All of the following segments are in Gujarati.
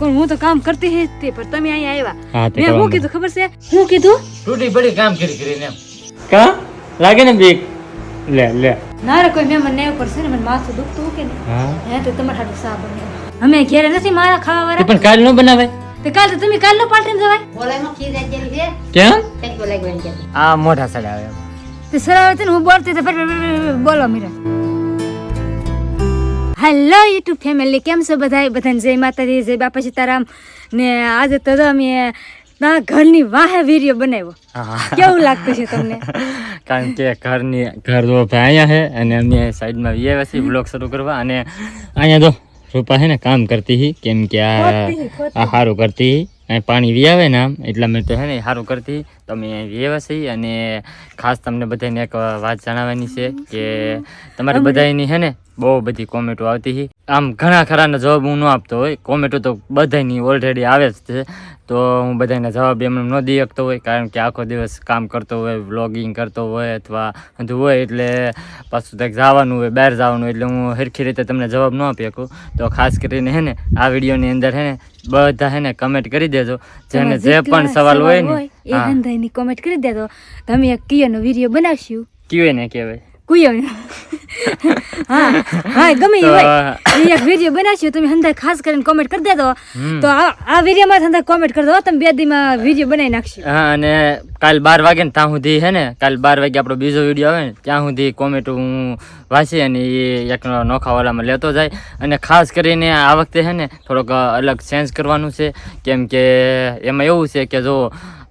પણ હું તો કામ કરતી હે તે પર તમે અહીંયા આવ્યા. મેં હું કીધું ખબર છે? હું કીધું? તૂટી પડી કામ કરી કરીને એમ. કા? લાગે ને બીક? લે લે. ના રે કોઈ મેમન ને પડશે ને મને માથું દુખતું કે ને હા. હે તો તમારે હાટું સા બને અમે ઘેરે નથી મારા ખાવા તે વાળા પણ કાલ નો બનાવે તો કાલ તો તમે કાલ નો પાર્ટી જવાય. બોલામાં ખીર જાય છે? કેમ કઈ બોલાય ગયું આ મોઢા સડાવે. તે સરાવે છે ને હું બોલતી તો બોલો મીરા. હેલો યુટ્યુબ ફેમિલી કેમ છો બધા બધાને જય માતાજી જય બાપા સીતારામ. ને આજે તો અમે ના ઘરની વાહે વીર્ય બનાવ્યો. હા. કેવું લાગતું છે તમને? કારણ કે ઘરની ઘર ભાઈ અહીંયા છે અને અમે સાઈડમાં વીએ છીએ બ્લોગ શરૂ કરવા. અને અહીંયા તો રૂપા છે ને કામ કરતી હતી કેમ કે આ સારું કરતી. અહીં પાણી વી આવે ને આમ એટલા તો છે ને સારું કરતી તો વ્યવસાયી અને ખાસ તમને બધાને એક વાત જણાવવાની છે કે તમારે બધાની છે ને બહુ બધી કોમેન્ટો આવતી હતી આમ ઘણા ખરાના જવાબ હું ન આપતો હોય. કોમેન્ટો તો બધાની ઓલરેડી આવે જ છે. તો હું બધાને જવાબ એમ ન દઈ શકતો હોય કારણ કે આખો દિવસ કામ કરતો હોય વ્લોગિંગ કરતો હોય અથવા બધું હોય એટલે પાછું કંઈક જવાનું હોય બહાર જવાનું હોય એટલે હું સરખી રીતે તમને જવાબ ન આપી શકું. તો ખાસ કરીને હે ને આ વિડીયોની અંદર હે ને બધા હેને કમેન્ટ કરી દેજો. જેને જે પણ સવાલ હોય ને એ હંધાઈની કમેન્ટ કરી દેજો. તમે એક કિયોનો વીડિયો બનાવશું. કિયો ને કહેવાય. કુયો હા હા ગમે એ હોય. એક વીડિયો બનાવશો તમે હંધાઈ ખાસ કરીને કોમેન્ટ કરી દેજો. તો આ વિડીયોમાં હંધાઈ કોમેન્ટ કરી દો તમે બે દીમાં વીડિયો બનાવી નાખશો. હા અને કાલ બાર વાગે ને ત્યાં સુધી હે ને કાલ બાર વાગે આપણો બીજો વીડિયો આવે ને ત્યાં સુધી કોમેન્ટ હું વાંચી અને એ એક નોખાવાલામાં લેતો જાય. અને ખાસ કરીને આ વખતે હે ને થોડોક અલગ ચેન્જ કરવાનું છે. કેમ કે એમાં એવું છે કે જો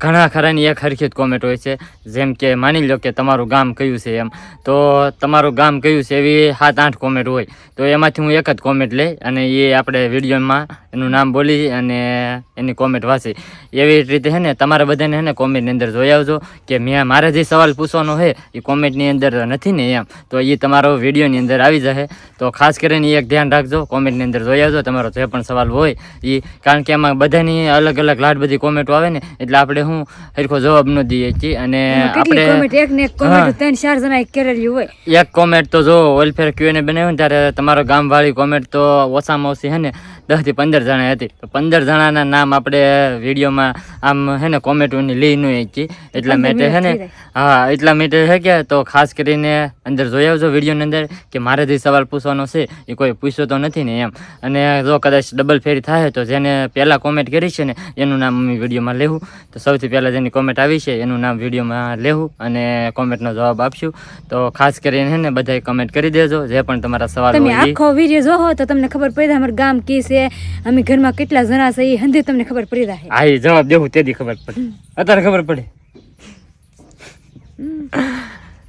ઘણા ખરાની એક હરખી કોમેન્ટ હોય છે. જેમ કે, માની લો કે તમારું ગામ કયું છે એમ. તો તમારું ગામ કયું છે એવી સાત આઠ કોમેન્ટ હોય. તો એમાંથી હું એક જ કોમેન્ટ લઈ અને એ આપણે વિડીયોમાં એનું નામ બોલી અને એની કોમેન્ટ વાંચી. એવી રીતે છે ને, તમારે બધાને હે ને કોમેન્ટની અંદર જોઈ આવજો કે મેં મારે જે સવાલ પૂછવાનો છે એ કોમેન્ટની અંદર નથી ને એમ. તો એ તમારો વિડીયોની અંદર આવી જશે. તો ખાસ કરીને એક ધ્યાન રાખજો કોમેન્ટની અંદર જોઈ આવજો, તમારો જે પણ સવાલ હોય એ કારણ કે એમાં બધાની અલગ અલગ લાટ બધી કોમેન્ટો આવે ને, એટલે આપણે હું સરખો જવાબ ન દઈએ છીએ અને આપણે એક ને એક કોમેન્ટ ત્રણ ચાર જણા કરેલી હોય. એક કોમેન્ટ તો જો વેલફેર ક્યુએને બનાવ્યું ને ત્યારે તમારો ગામવાળી કોમેન્ટ તો ઓછામાં ઓછી હે ને દસથી પંદર જણા હતી. તો પંદર જણાના નામ આપણે વિડીયોમાં આમ હે ને કોમેન્ટોની લઈ ન ઈચ્છી એટલા માટે હે ને હા એટલા માટે છે કે તો ખાસ કરીને અંદર જોઈ આવજો વિડીયોની અંદર કે મારે જે સવાલ પૂછવાનો છે એ કોઈ પૂછ્યો તો નથી ને એમ. અને જો કદાચ ડબલ ફેરી થાય તો જેને પહેલાં કોમેન્ટ કરી છે ને એનું નામ અમે વિડીયોમાં લેવું તો સૌથી પહેલાં જેની કોમેન્ટ આવી છે એનું નામ વિડીયોમાં લેવું અને કોમેન્ટનો જવાબ આપશું. તો ખાસ કરીને હે ને બધાય કમેન્ટ કરી દેજો. જે પણ તમારા સવાલ તમે. આખો વીડિયો જોહો તો તમને ખબર પડી જાય અમારું ગામ કી છે અમે ઘરમાં કેટલા જણા છે એ હંધી તમને ખબર પડી રહે. હા એ જવાબ દેવું તેથી ખબર પડે. અત્યારે ખબર પડે.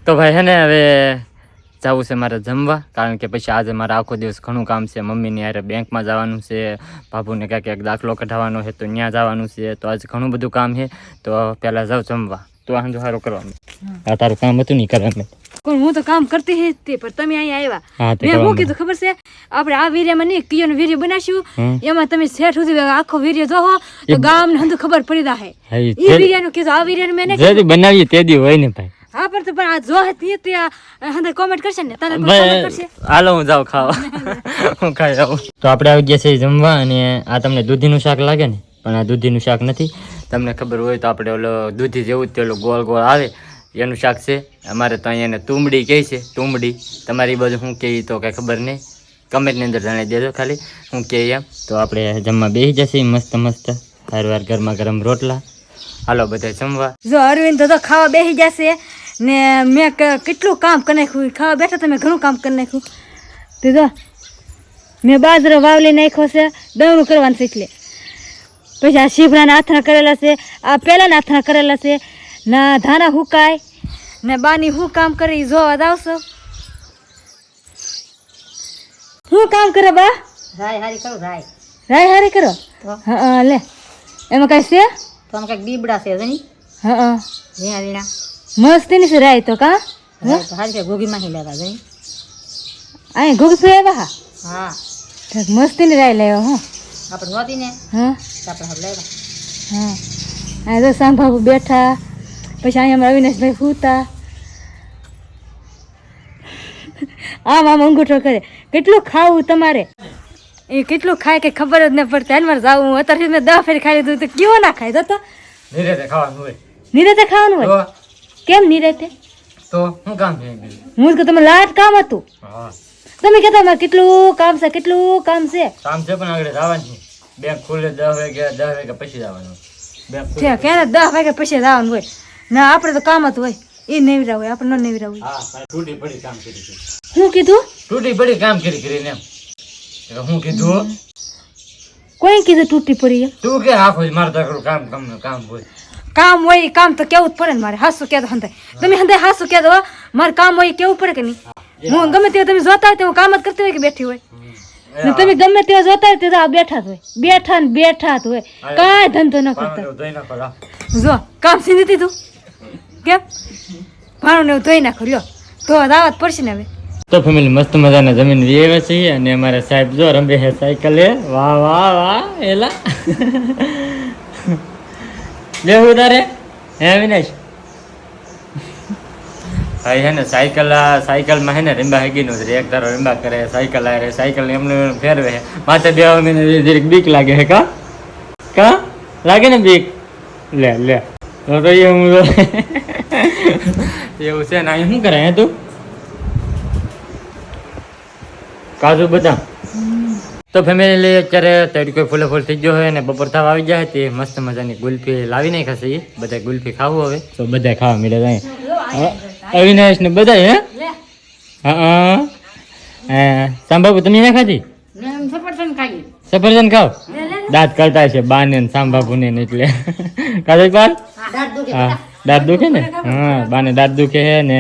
તો ભાઈ હે ને હવે જવું છે મારે જમવા કારણ કે પછી આજે મારે આખો દિવસ ઘણું કામ છે. મમ્મીની હારે બેંકમાં જવાનું છે બાપુને ક્યાંક ક્યાંક દાખલો કઢાવવાનો છે તો ત્યાં જવાનું છે. તો આજે ઘણું બધું કામ છે. તો પહેલાં જાઉં જમવા. તો આ સારું કરવાનું. આ તારું કામ હતું નહીં કરવાનું. પણ હું તો કામ કરતી હે તે પર તમે અહીંયા આવ્યા. મેં હું કીધું ખબર છે? આપણે આ વીર્યમાં નહીં કિયોનો વીર્ય બનાવશું એમાં તમે શેઠ સુધી આખો વીર્ય જોહો તો ગામ ને ખબર પડી જાય હા, ઈ કીધું આ વિડીયોનું મેં નહીં જે દી બનાવીએ તે દી હોય ને ભાઈ. હા પણ તો પણ આ જો તે તે અંદર કોમેન્ટ કરશે ને તને કોમેન્ટ કરશે. હાલો હું જાઉં ખાવા. હું ખાઈ આવું. તો આપણે આવી ગયા છે જમવા અને આ તમને દૂધીનું શાક લાગે ને પણ આ દૂધીનું શાક નથી. તમને ખબર હોય તો આપણે ઓલો દૂધી જેવું જ તે ઓલું ગોળ ગોળ આવે, એનું શાક છે. અમારે તો અહીંયા એને તુંબડી કહે છે, તુંબડી. તમારી બાજુ શું કહે તો કાંઈ ખબર નહીં. કમેન્ટની અંદર જણાવી દેજો ખાલી. હું કહે એમ. તો આપણે જમવા બેસી જશે મસ્ત મસ્ત. વાર ગરમા ગરમ રોટલા. હાલો બધા જમવા. જો અરવિંદ તો તો ખાવા બેસી જશે ને મેં કેટલું કામ કરી નાખ્યું? ખાવા બેઠા તમે ઘણું કામ કરી નાખ્યું. તો મેં બાજરો વાવલી નાખ્યો છે દવણું કરવાનું એટલે. પછી આ શિવરાના આથણા કરેલા છે આ પહેલાના આથણા કરેલા છે. ના ધાના હુકાય ને બાની હું કામ કરી જોવા આવશો હું કામ કરે બા? રાય હારી કરું રાય. રાય હારી કરો? હા લે. એમાં કાંઈ છે? તો આમ કંઈક બીબડા છે જણી હા વીણા વીણા. મસ્તની છે રાય તો કા? હારી છે ગોગીમાં હી લેવા જણી અહીં ગોગી આવ્યા હા? હા. ઠીક મસ્તીની રાય લેવા હા. આપણે નોતી ને હા? હા. અહીં તો સાંભાબુ બેઠા પછી અહીંયા અવિનાશભાઈ સૂતા. આમ આમ અંગૂઠો કરે. કેટલું ખાવું તમારે? એ કેટલું ખાય કે ખબર જ ન પડતી. હાલ મારે જાવું. અત્યારે મેં દસ ફેરી ખાઈ લીધું તો કેવો ના ખાય? તો નિરેતે ખાવાનું હોય. નિરેતે ખાવાનું હોય? કેમ નિરેતે? તો હું કામ હું કે તમે લાટ કામ હતું. તમે કહેતા મારે કેટલું કામ છે? કેટલું કામ છે? કામ છે પણ આગળ જવાનું છે. બેંક ખુલે દસ વાગે દસ વાગે પછી જવાનું બેંક ક્યારે દસ વાગ્યા પછી જવાનું હોય? ના આપણે તો કામ જ હોય. એ નેવરા હોય આપણે ન નેવરા હોય. તૂટી પડી કામ કરી. શું કીધું? તૂટી પડી કામ કરી કરીને હું કીધું કોઈ કીધું તૂટી પડી તું કે આખો દી મારે તો કામ કામ કામ હોય. કામ હોય કામ તો કેવું જ પડે ને મારે. હાસુ કહેતો હંધાય. તમે હંધાય હાસુ કહેતો. મારે કામ હોય કેવું પડે કે નહીં? હું ગમે તે તમે જોતા હોય તો હું કામ જ કરતી હોય કે બેઠી હોય? ને તમે ગમે તેવા જોતા હોય તો આ બેઠા હોય. બેઠા ને બેઠા જ હોય. કાંઈ ધંધો ન કરતા. જો કામ સીધી દીધું. કેમ? ભાણું ને ધોઈ નાખો લ્યો. તો દાવત પડશે ને હવે. તો ફેમિલી મસ્ત મજાના જમીન વેવે છે અને અમારા સાહેબ જો રમે સાયકલ સાયકલે વાહ વાહ વાહ એલા. બે ઉતારે હે વિનેશ ભાઈ હે ને સાયકલ આ સાયકલમાં હે ને રીંબા હેગી નું એક તારો રીંબા કરે સાયકલ આ રે સાયકલ એમને એમ ફેરવે છે માથે બે મહિને જરીક બીક લાગે હે કા? કા? લાગે ને બીક? લે લે. તો તો એ હું એવું છે ને અહીં શું કરે હે તું? કાજુ બદામ. તો ફેમિલી અત્યારે તડકો ફૂલે ફૂલ થઈ ગયો હોય અને બપોર થવા આવી જાય તે મસ્ત મજાની ગુલ્ફી લાવી નાખી છે બધા ગુલ્ફી ખાવું હવે. તો બધા ખાવા મળે જાય. અવિનાશ ને બધા હે? હા હા. હા. સાંબાબુ તમે ના ખાધી સફરજન ખાવ દાંત કરતા છે બાને ને ને એટલે. કાલે બાર હા. દાંત દુખે. હા. ને? હા બાને દાંત દુખે છે ને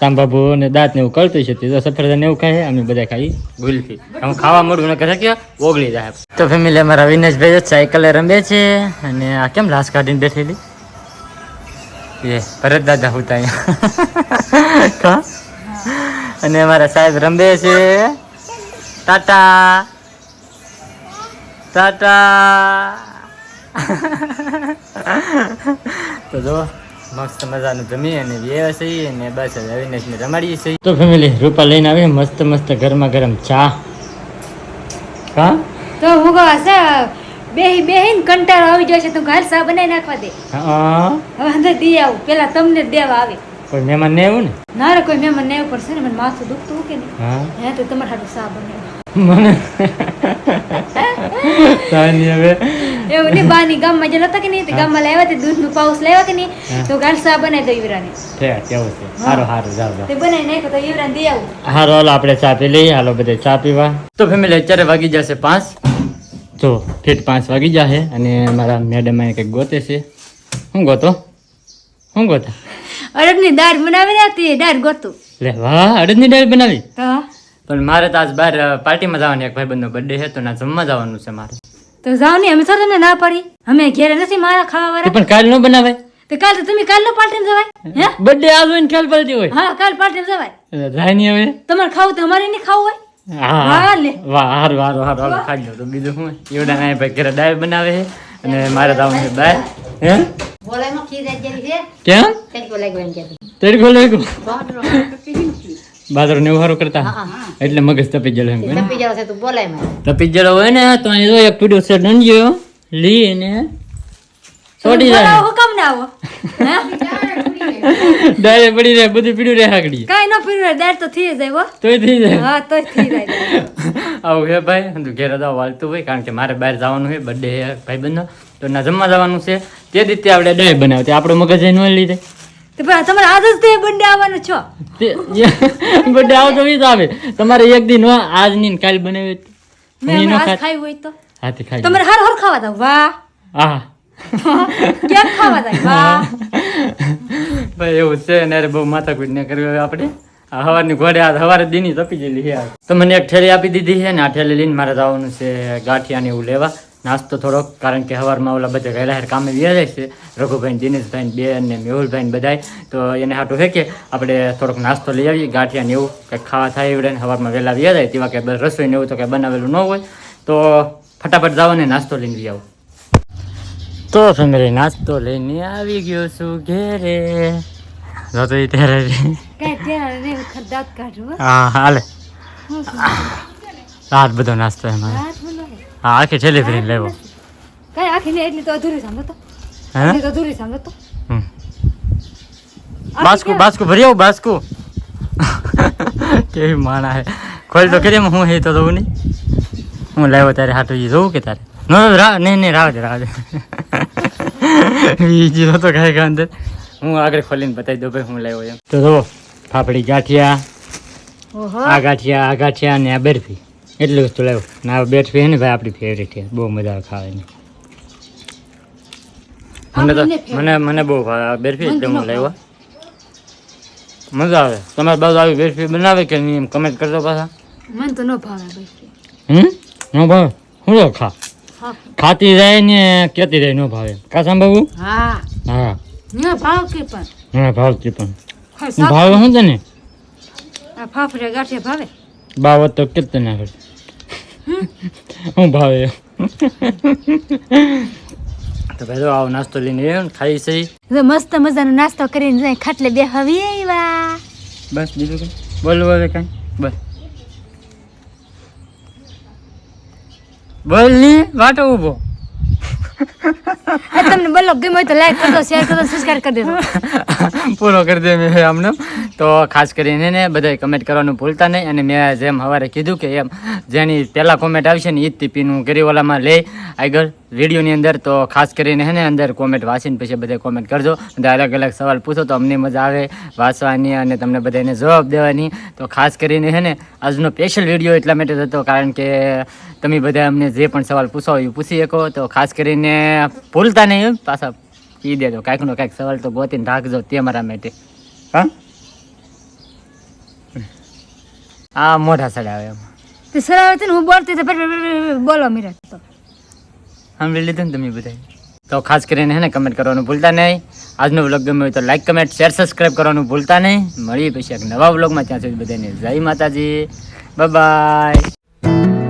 સાંભાભુ ને દાંત ને એવું કરતું છે તે સફરજન એવું ખાય અમે બધા ખાઈ ભૂલથી. હું ખાવા મળું ને કહે કે ઓગળી જાય. તો ફેમિલી અમારા વિનેશભાઈ જ સાયકલે રમે છે અને આ કેમ લાશ કાઢીને બેઠેલી? એ ભરત દાદા હોતા અહીંયા. અને અમારા સાહેબ રમે છે. ટાટા. ટાટા. તો જો મસ્ત મજાનું જમી અને વ્યવ છીએ અને બસ હવે અવિનાશને રમાડીએ છીએ. તો ફેમિલી રૂપા લઈને આવી મસ્ત મસ્ત ગરમા ગરમ ચા. હા તો હું કહું છે બેહી બેહી ને કંટાળો આવી જશે તો ઘર સા બનાવી નાખવા દે. હા. હવે અંદર દી આવું. પેલા તમને દેવા આવે. કોઈ મહેમાન ને ને? ના રે કોઈ મહેમાન ને એવું પડશે ને મને માથું દુખતું હોય કે નહીં? હા. હે તો તમારે હાટું સા બનાવ્યું મને? હવે. એવું નહીં બાની ગામમાં જેલો હતા કે નહીં ગામમાં લાવ્યા તે દૂધનું પાઉસ લાવ્યા કે નહીં તો ઘર સા બનાવી દો ઈવરાને. છે કેવું છે? સારું સારું જાવ જાવ તે બનાવી નાખો તો ઈવરાને દઈ આવું. હાલો હાલો આપણે ચા પી લઈએ. હાલો બધે ચા પીવા. તો ફેમિલી અત્યારે વાગી જશે પાંચ. જો ઠેઠ પાંચ વાગી જશે અને મારા મેડમ કંઈક ગોતે છે. શું ગોતો? શું ગોતા? અડદની દાળ બનાવી ને તે દાળ ગોતું. લે વાહ અડદની દાળ બનાવી? પણ મારે તો આજ બહાર પાર્ટીમાં જવાની એક ભાઈબંધનો બર્થડે છે તો ના જમવા જવાનું છે મારે. તો જાઓ ને અમે સર ના પડી. અમે ઘેરે નથી મારા ખાવા વાળા. પણ કાલ ન બનાવે તો કાલ તો તમે કાલ નો પાર્ટી જવાય હે? બર્થડે આજ હોય ને કાલ પાર્ટી હોય. હા કાલ પાર્ટી જવાય. જાય નહીં હવે. તમારે ખાવું તો અમારે નહીં ખાવું હોય. હારું હારું હારું. ખાઈ લો તો બીજું શું? એવડા ના ભાઈ ઘરે દાળ બનાવે છે અને મારે છે. બહાર હે કેમ તડકો લાગ્યો બાજરો. બાજરો ને ઉહારો કરતા. એટલે મગજ તપી જલો એમ તે ને? તપી જાવ છે તું બોલાય મને તપી ગયેલો હોય ને તો અહીં જો એક પીડું છે ડંડિયો લઈને છોડી જાય. હુકમ ના આવો? ડાયરે પડી રહે બધું પીડ્યું રહે હાકડી. કાઈ ન પીવું દાળ તો થઈ જાય હો તોય થઈ જાય. હા તોય થઈ જાય. આવું હે ભાઈ હું ઘેર દાવ વાલતું હોય કારણ કે મારે બહાર જવાનું હોય બર્થડે ભાઈબંધનો. તો ના જમવા જવાનું છે. તે રીતે આપણે ડાય બનાવતી આપણો મગજ ન લીધે. તો પણ તમારે આજ જ તે બર્થડે આવવાનો છો? બર્થડે આવતો તો જ આવે. તમારે એક દિન આજની કાલ બનાવી. મેં આજ ખાઈ હોય તો. હાથી ખાઈ તમારે હાર હર ખાવા દો વાહ. હા કેમ ખાવા દો વાહ. ભાઈ એવું છે ને બહુ માથાકૂટ ને કરવી હવે આપણે. આ હવારની ઘોડે આ હવારે દીની તપી ગયેલી છે તો મને એક ઠેલી આપી દીધી છે ને આ ઠેલી લઈને મારે જવાનું છે ગાંઠિયાને એવું લેવા. નાસ્તો થોડોક કારણ કે હવારમાં ઓલા બધા ગયેલા હેર કામે વ્યાજાય છે. રઘુભાઈ દિનેશભાઈ બેન ને મેહુલભાઈ બધાય. તો એને હાટું છે કે આપણે થોડોક નાસ્તો લઈ આવીએ ગાંઠિયા ને એવું. કંઈક ખાવા થાય એવડે ને હવારમાં વહેલા વ્યા જાય તેવા કે રસોઈ ને એવું તો કંઈ બનાવેલું ન હોય. તો ફટાફટ જાઓ ને નાસ્તો લઈને આવો તો ફેમિલી નાસ્તો લઈને આવી ગયો છું ઘેરે. જો તો ત્યારે હા. હાલે. રાત બધો નાસ્તો એમાં. હા આખી ઠેલી ફ્રી લેવો. કઈ આખી ને એટલી તો અધૂરી સાંભળો હે? તો અધૂરી સાંભળો તો હમ. આખી બાસ્કુ બાસ્કુ ભરી આવું બાસ્કુ. કેવી માણા હે. ખોલ તો કરી હું હે તો જોઉં નહીં. હું લાવ્યો ત્યારે હાટું જોઉં કે તારે? નો રા નહીં નહીં રાવ દે બીજી તો કાંઈ અંદર હું આગળ ખોલીને બતાવી દઉં ભાઈ હું લાવ્યો એમ. તો જો ફાફડી ગાંઠિયા આ ગાંઠિયા આ ગાંઠિયા અને આ બરફી. એટલી વસ્તુ લાવ્યો. ના બરફી હે ને ભાઈ આપણી ફેવરેટ છે. બહુ મજા આવે ખાવાની. મને તો મને મને બહુ ભાવે આ બરફી એટલે હું લાવ્યો. મજા આવે. તમારે બાજુ આવી બરફી બનાવે કે નહીં એમ કમેન્ટ કરજો પાછા. મને તો ન ભાવે હમ? ન ભાવે? હું ખા. ખાતી જાય ને કેતી જાય નો ભાવે. કા સાંભળવું? હા. હા. ન ભાવ કે પણ. હા કે પણ ભાવ શું તને? આ ફાફરે ગાંઠિયા ભાવે? બાવત તો કેત ના કરે હું ભાવે. તો ભાઈ આવો નાસ્તો લઈને આવ્યો ખાઈ છે. મસ્ત મજાનો નાસ્તો કરીને જાય ખાટલે બેહવી આવ્યા બસ બીજું કઈ? બોલવું હવે કાંઈ? બસ. બોલની વાટો ઊભો. તમને બોલો ગમે તો લાઈક કરજો શેર કરજો સબસ્ક્રાઇબ કરી દેજો. પૂરો કરી દે મેં આમને. તો ખાસ કરીને ને બધાય કમેન્ટ કરવાનું ભૂલતા નહીં અને મેં જેમ સવારે કીધું કે એમ જેની પહેલાં કોમેન્ટ આવશે ને એ જ ટીપીનું ગરીવાલામાં લઈ આગળ વિડીયોની અંદર. તો ખાસ કરીને હે ને અંદર કોમેન્ટ વાંચીને પછી બધા કોમેન્ટ કરજો. બધા અલગ અલગ સવાલ પૂછો તો અમને મજા આવે વાંચવાની અને તમને બધાને જવાબ દેવાની. તો ખાસ કરીને હે ને આજનો સ્પેશિયલ વીડિયો એટલા માટે હતો કારણ કે તમે બધા અમને જે પણ સવાલ પૂછો એ પૂછી શકો. તો ખાસ કરીને ભૂલતા નહીં પાછા કહી દેજો. કાંઈકનો કાંઈક સવાલ તો ગોતીને રાખજો તે મારા માટે. હા? આ મોઢા સડાવે એમ. તે સડાવે છે ને હું બોલતી તો ફટ ફટ ફટ ફટ બોલો મીરા તો. સાંભળી લીધું ને તમે બધા તો ખાસ કરીને હે ને કમેન્ટ કરવાનું ભૂલતા નહીં. આજનો વ્લોગ ગમ્યો હોય તો લાઈક કમેન્ટ શેર સબસ્ક્રાઈબ કરવાનું ભૂલતા નહીં. મળીએ પછી એક નવા વ્લોગમાં ત્યાં સુધી બધાને જય માતાજી. બાય